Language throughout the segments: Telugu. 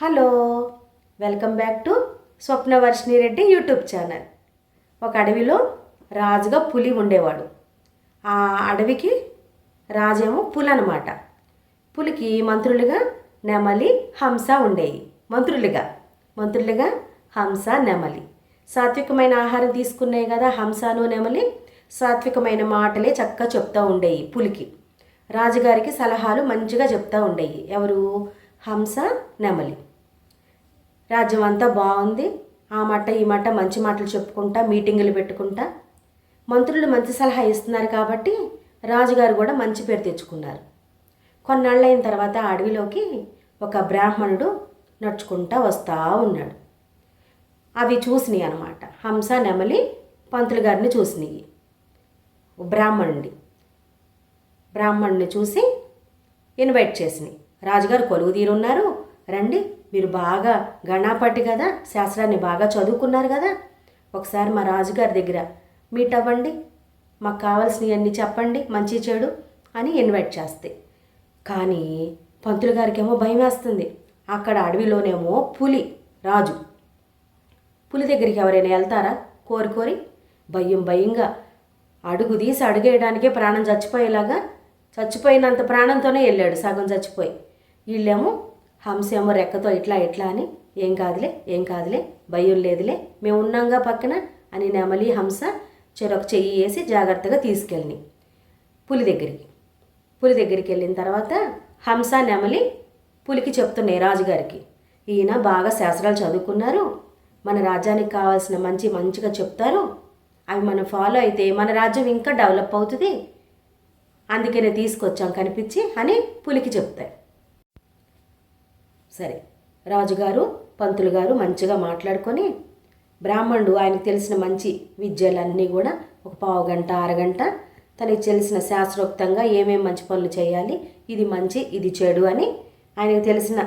Hello welcome back to Swapnavarshini Reddy YouTube channel. ఒక అడవిలో రాజుగా పులి ఉండేవాడు. ఆ అడవికి రాజేమో పులి అనమాట పులికి మంత్రులుగా నెమలి హంస ఉండేవి మంత్రులుగా మంత్రులుగా హంస నెమలి. సాత్వికమైన ఆహారం తీసుకున్నాయి కదా హంసను నెమలి. సాత్వికమైన మాటలే చక్కగా చెప్తూ ఉండేవి పులికి. రాజుగారికి సలహాలు మంచిగా చెప్తూ ఉండేవి ఎవరు? హంస నెమలి. రాజ్యం అంతా బాగుంది. ఆ మాట ఈ మాట మంచి మాటలు చెప్పుకుంటా మీటింగులు పెట్టుకుంటా. మంత్రులు మంచి సలహా ఇస్తున్నారు కాబట్టి రాజుగారు కూడా మంచి పేరు తెచ్చుకున్నారు. కొన్నాళ్ళైన తర్వాత అడవిలోకి ఒక బ్రాహ్మణుడు నడుచుకుంటా వస్తూ ఉన్నాడు. అవి చూసినాయి అనమాట హంస నెమలి పంతులు గారిని చూసినాయి. బ్రాహ్మణుడి. బ్రాహ్మణుని చూసి ఇన్వైట్ చేసినాయి. రాజుగారు కొలువు తీరున్నారు. రండి మీరు బాగా గణాపట్టి కదా శాస్త్రాన్ని బాగా చదువుకున్నారు కదా ఒకసారి మా రాజుగారి దగ్గర మీట్ అవ్వండి మాకు కావాల్సినవన్నీ చెప్పండి మంచి చెడు అని ఇన్వైట్ చేస్తే. కానీ పంతులు గారికేమో భయం వేస్తుంది. అక్కడ అడవిలోనేమో పులి రాజు. పులి దగ్గరికి ఎవరైనా వెళ్తారా? కోరి కోరి భయం భయంగా అడుగు తీసి అడుగేయడానికే ప్రాణం చచ్చిపోయేలాగా చచ్చిపోయినంత ప్రాణంతోనే వెళ్ళాడు. సగం చచ్చిపోయి. వీళ్ళేమో హంస రెక్కతో ఇట్లా ఇట్లా అని ఏం కాదులే ఏం కాదులే భయం లేదులే మేము ఉన్నాంగా పక్కన అని నెమలి హంస చెరొక చెయ్యి వేసి జాగ్రత్తగా తీసుకెళ్ళి పులి దగ్గరికి. పులి దగ్గరికి వెళ్ళిన తర్వాత హంస నెమలి పులికి చెప్తున్నాయి రాజుగారికి ఈయన బాగా శాస్త్రాలు చదువుకున్నారు. మన రాజ్యానికి కావాల్సిన మంచి మంచిగా చెప్తారు. అవి మనం ఫాలో అయితే మన రాజ్యం ఇంకా డెవలప్ అవుతుంది. అందుకనే తీసుకొచ్చాం కనిపించి అని పులికి చెప్తాయి సరే. రాజుగారు పంతులు గారు మంచిగా మాట్లాడుకొని బ్రాహ్మణుడు ఆయనకు తెలిసిన మంచి విద్యలన్నీ కూడా ఒక పావు గంట అరగంట తనకి తెలిసిన శాస్త్రోక్తంగా ఏమేమి మంచి పనులు చేయాలి ఇది మంచి ఇది చెడు అని ఆయనకు తెలిసిన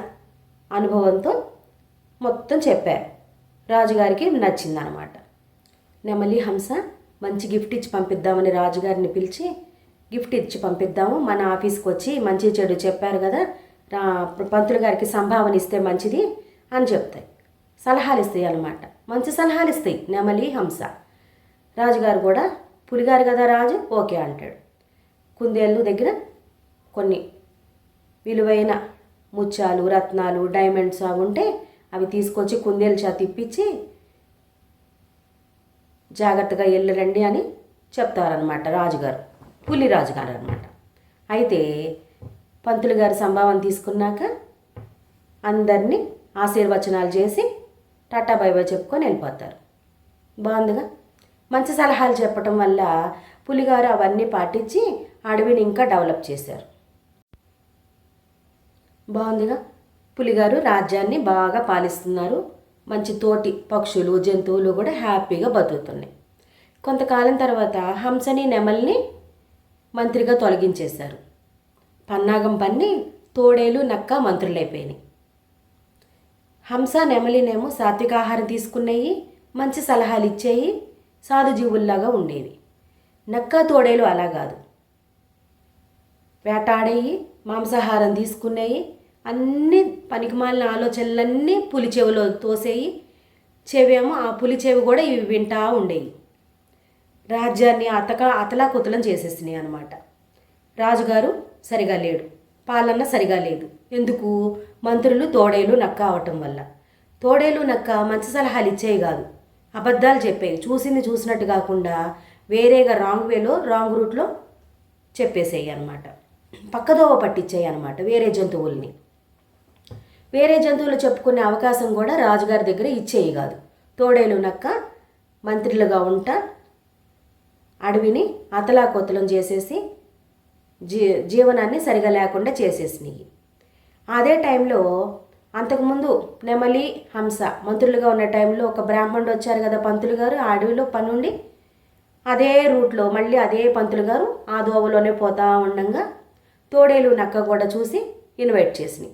అనుభవంతో మొత్తం చెప్పారు. రాజుగారికి నచ్చిందనమాట. నెమలి హంస మంచి గిఫ్ట్ ఇచ్చి పంపిద్దామని రాజుగారిని పిలిచి గిఫ్ట్ ఇచ్చి పంపిద్దాము మన ఆఫీస్కి వచ్చి మంచి చెడు చెప్పారు కదా పంతులు గారికి సంభావన ఇస్తే మంచిది అని చెప్తాయి. సలహాలు ఇస్తాయి అన్నమాట. మంచి సలహాలు ఇస్తాయి. నెమలి హంస. రాజుగారు కూడా పులిగారు కదా రాజు ఓకే అంటాడు. కుందేళ్ళు దగ్గర కొన్ని విలువైన ముత్యాలు రత్నాలు డైమండ్స్ అవి ఉంటే అవి తీసుకొచ్చి కుందేలు చేత ఇప్పించి జాగ్రత్తగా వెళ్ళరండి అని చెప్తారనమాట రాజుగారు. పులి రాజుగారు అనమాట అయితే పంతులు గారి సంభావం తీసుకున్నాక అందరినీ ఆశీర్వచనాలు చేసి టాటా బై బై చెప్పుకొని వెళ్ళిపోతారు. బాగుందిగా? మంచి సలహాలు చెప్పటం వల్ల పులిగారు అవన్నీ పాటించి అడవిని ఇంకా డెవలప్ చేశారు. బాగుందిగా? పులిగారు రాజ్యాన్ని బాగా పాలిస్తున్నారు. మంచి తోటి పక్షులు జంతువులు కూడా హ్యాపీగా బతుకుతున్నాయి. కొంతకాలం తర్వాత హంసని నెమల్ని మంత్రిగా తొలగించేశారు. పన్నాగం పన్ని తోడేలు నక్క మంత్రులైపోయినాయి. హంస నెమలినేమో సాత్విక ఆహారం తీసుకునేవి మంచి సలహాలు ఇచ్చేవి సాధు జీవుల్లాగా ఉండేవి. నక్క తోడేలు అలా కాదు. వేటాడేవి మాంసాహారం తీసుకునేవి అన్ని పనికిమాలిన ఆలోచనలన్నీ పులి చెవిలో తోసేయి చెవేమో ఆ పులి చెవి కూడా ఇవి వింటా ఉండేవి రాజ్యాన్ని అతక అతలాకుతలం చేసేసినాయి అనమాట రాజుగారు సరిగా లేడు. పాలన సరిగా లేదు. ఎందుకు? మంత్రులు తోడేలు నక్క అవటం వల్ల. తోడేలు నక్క మంచి సలహాలు ఇచ్చేవి కాదు. అబద్ధాలు చెప్పేవి. చూసింది చూసినట్టు కాకుండా వేరేగా రాంగ్ వేలో రాంగ్ రూట్లో చెప్పేసేయి అనమాట పక్కదోవ పట్టించేయి అనమాట వేరే జంతువుల్ని. వేరే జంతువులు చెప్పుకునే అవకాశం కూడా రాజుగారి దగ్గర ఇచ్చేయి కాదు. తోడేలు నక్క మంత్రులుగా ఉంటా అడవిని అతలాకుతలం చేసేసి జీ జీవనాన్ని సరిగా లేకుండా చేసేసినాయి. అదే టైంలో అంతకుముందు నెమలి హంస మంత్రులుగా ఉన్న టైంలో ఒక బ్రాహ్మణుడు వచ్చారు కదా పంతులు గారు ఆ అడవిలో పనుండి అదే రూట్లో మళ్ళీ అదే పంతులు గారు ఆ దోవలోనే పోతా ఉండంగా తోడేలు నక్క కూడా చూసి ఇన్వైట్ చేసినాయి.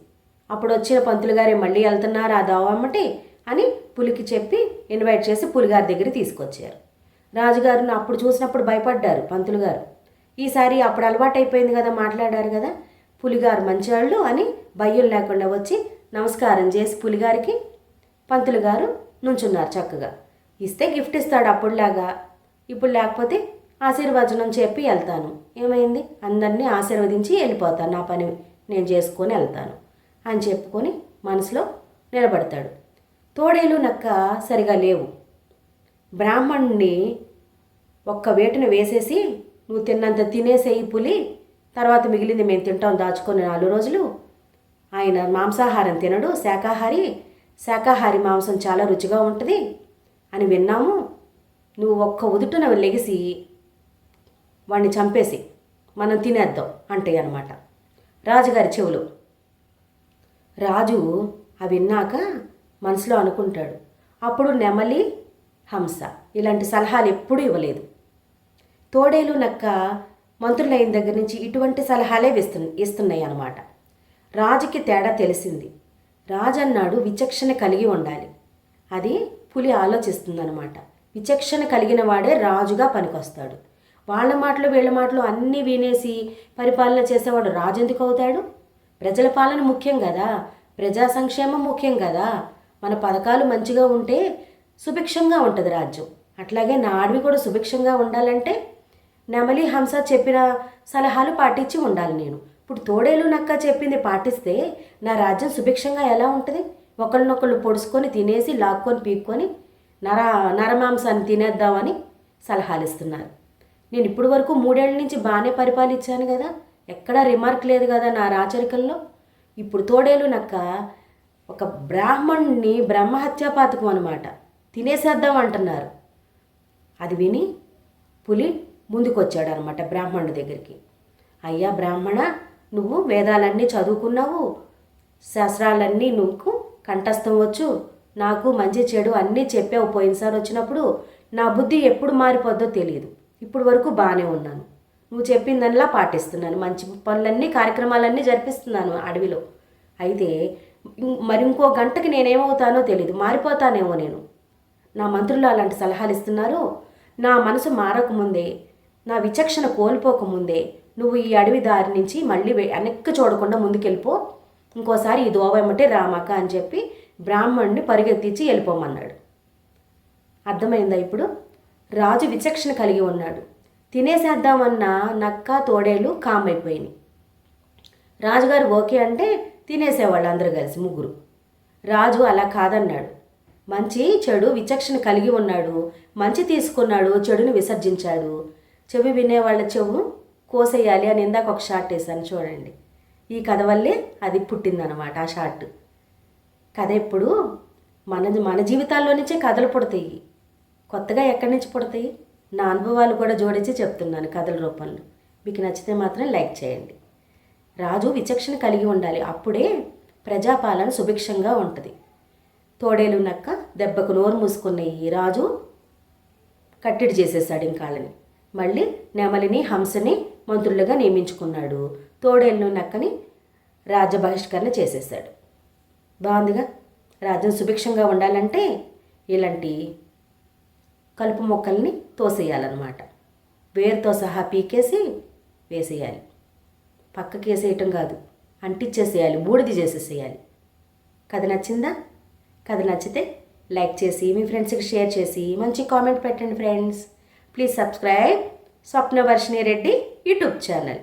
అప్పుడు వచ్చిన పంతులు గారే మళ్ళీ వెళ్తున్నారు ఆ దోవమ్మటి అని పులికి చెప్పి ఇన్వైట్ చేసి పులిగారి దగ్గర తీసుకొచ్చారు. రాజుగారిని అప్పుడు చూసినప్పుడు భయపడ్డారు పంతులు గారు. ఈసారి అప్పుడు అలవాటైపోయింది కదా మాట్లాడారు కదా. పులిగారు మంచివాళ్ళు అని భయం లేకుండా వచ్చి నమస్కారం చేసి పులిగారికి పంతులు గారు నుంచున్నారు చక్కగా. ఇస్తే గిఫ్ట్ ఇస్తాడు అప్పుడులాగా. ఇప్పుడు లేకపోతే ఆశీర్వచనం చెప్పి వెళ్తాను. ఏమైంది? అందరినీ ఆశీర్వదించి వెళ్ళిపోతాను నా పని నేను చేసుకొని వెళ్తాను అని చెప్పుకొని మనసులో నిలబడతాడు. తోడేలు నక్క సరిగా లేవు. బ్రాహ్మణుణ్ణి ఒక్క వేటున వేసేసి నువ్వు తిన్నంత తినేసేయి పులి తర్వాత మిగిలింది మేము తింటాం దాచుకొని నాలుగు రోజులు. ఆయన మాంసాహారం తినడు శాకాహారి శాకాహారి మాంసం చాలా రుచిగా ఉంటుంది అని విన్నాము. నువ్వు ఒక్క ఉదుటన లెగిసి వాడిని చంపేసి మనం తినేద్దాం అంటే అనమాట రాజుగారి చెవులు. రాజు అవి విన్నాక మనసులో అనుకుంటాడు. అప్పుడు నెమలి హంస ఇలాంటి సలహాలు ఎప్పుడూ ఇవ్వలేదు. తోడేలు నక్క మంత్రులైన దగ్గర నుంచి ఇటువంటి సలహాలే ఇస్తు ఇస్తున్నాయి అన్నమాట రాజుకి తేడా తెలిసింది. రాజు అన్నాడు విచక్షణ కలిగి ఉండాలి. అది పులి ఆలోచిస్తుందన్నమాట. విచక్షణ కలిగిన వాడే రాజుగా పనికొస్తాడు. వాళ్ళ మాటలు వీళ్ళ మాటలు అన్నీ వినేసి పరిపాలన చేసేవాడు రాజు ఎందుకు అవుతాడు? ప్రజల పాలన ముఖ్యం కదా. ప్రజా సంక్షేమం ముఖ్యం కదా. మన పథకాలు మంచిగా ఉంటే సుభిక్షంగా ఉంటుంది రాజ్యం. అట్లాగే నా అడవి కూడా సుభిక్షంగా ఉండాలంటే నెమలి హంస చెప్పిన సలహాలు పాటించి ఉండాలి నేను. ఇప్పుడు తోడేలు నక్క చెప్పింది పాటిస్తే నా రాజ్యం సుభిక్షంగా ఎలా ఉంటుంది? ఒకళ్ళనొకళ్ళు పొడుచుకొని తినేసి లాక్కొని పీక్కొని నర నరమాంసాన్ని తినేద్దామని సలహాలు ఇస్తున్నారు నేను ఇప్పటి వరకు మూడేళ్ళ నుంచి బాగానే పరిపాలించాను కదా. ఎక్కడా రిమార్క్ లేదు కదా నా రాచరికంలో ఇప్పుడు తోడేలు నక్క ఒక బ్రాహ్మణ్ణి బ్రహ్మహత్యాపాతకం అనమాట తినేసేద్దాం అంటున్నారు. అది విని పులి ముందుకొచ్చాడు అనమాట బ్రాహ్మణుడి దగ్గరికి. అయ్యా బ్రాహ్మణ నువ్వు వేదాలన్నీ చదువుకున్నావు శాస్త్రాలన్నీ నువ్వు కంఠస్థం వచ్చు నాకు మంచి చెడు అన్నీ చెప్పావు పోయినసారి వచ్చినప్పుడు నా బుద్ధి ఎప్పుడు మారిపోద్దో తెలియదు ఇప్పుడు వరకు బాగానే ఉన్నాను. నువ్వు చెప్పిందనిలా పాటిస్తున్నాను మంచి పనులన్నీ కార్యక్రమాలన్నీ జరిపిస్తున్నాను అడవిలో. అయితే మరి ఇంకో గంటకి నేనేమవుతానో తెలియదు మారిపోతానేమో నేను. నా మంత్రులు అలాంటి సలహాలు ఇస్తున్నారు నా మనసు మారకముందే నా విచక్షణ కోల్పోకముందే నువ్వు ఈ అడవి దారి నుంచి మళ్ళీ వెనక్కి చూడకుండా ముందుకెళ్ళిపో. ఇంకోసారి ఈ దోవ ఏమంటే రామక్క అని చెప్పి బ్రాహ్మణ్ణి పరిగెత్తించి వెళ్ళిపోమన్నాడు. అర్థమైందా ఇప్పుడు? రాజు విచక్షణ కలిగి ఉన్నాడు. తినేసేద్దామన్న నక్క తోడేలు కామైపోయినాయి. రాజుగారు ఓకే అంటే తినేసేవాళ్ళు అందరూ కలిసి ముగ్గురు. రాజు అలా కాదన్నాడు. మంచి చెడు విచక్షణ కలిగి ఉన్నాడు. మంచి తీసుకున్నాడు చెడుని విసర్జించాడు. చెవి వినేవాళ్ళ చెవు కోసేయాలి అని ఇందాక ఒక షార్ట్ వేసాను చూడండి. ఈ కథ వల్లే అది పుట్టిందనమాట ఆ షార్ట్ కథ ఎప్పుడు? మన మన జీవితాల్లో నుంచే కథలు పుడతాయి. కొత్తగా ఎక్కడి నుంచి పుడతాయి? నా అనుభవాలు కూడా జోడించి చెప్తున్నాను కథల రూపంలో. మీకు నచ్చితే మాత్రం లైక్ చేయండి. రాజు విచక్షణ కలిగి ఉండాలి. అప్పుడే ప్రజాపాలన సుభిక్షంగా ఉంటుంది. తోడేలు నక్క దెబ్బకు నోరు మూసుకున్న ఈ రాజు కట్టడి చేసేసాడు ఇంకాళ్ళని. మళ్ళీ నెమలిని హంసని మంత్రులుగా నియమించుకున్నాడు. తోడేళ్ళు నక్కని రాజ్య బహిష్కరణ చేసేసాడు బాగుందిగా? రాజ్యం సుభిక్షంగా ఉండాలంటే ఇలాంటి కలుపు మొక్కల్ని తోసేయాలన్నమాట. వేరుతో సహా పీకేసి వేసేయాలి. పక్కకి వేసేయటం కాదు అంటించేసేయాలి బూడిది చేసేసేయాలి. కథ నచ్చిందా? కథ నచ్చితే లైక్ చేసి మీ ఫ్రెండ్స్కి షేర్ చేసి మంచి కామెంట్ పెట్టండి friends. Please subscribe Swapnavarshini Reddy YouTube channel